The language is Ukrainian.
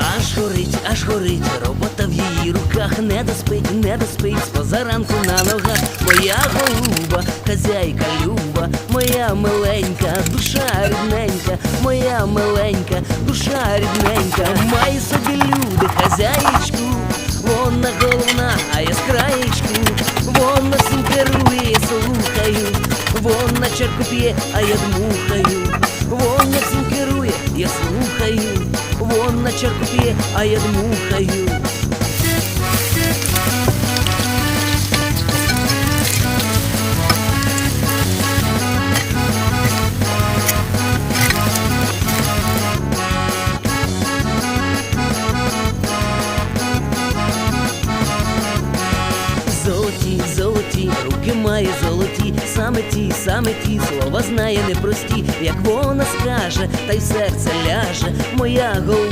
Аж горить, аж горить, робота в її руках не доспить, не доспить, позаранку на ногах. Моя голуба, хазяйка люба, моя миленька, душа рідненька, моя миленька, душа рідненька, має собі люди, хазяєчку, вона головна, а я з краєчку, вона всім керує, слухаю, вона чарку п'є, а я дмухаю, вона всім керує, я слухаю, вона чарку п'є, а я дмухаю. Золоті, золоті, руки має золоті, саме ті, слова знає непрості, як вона скаже, та й серце ляже, моя голуба.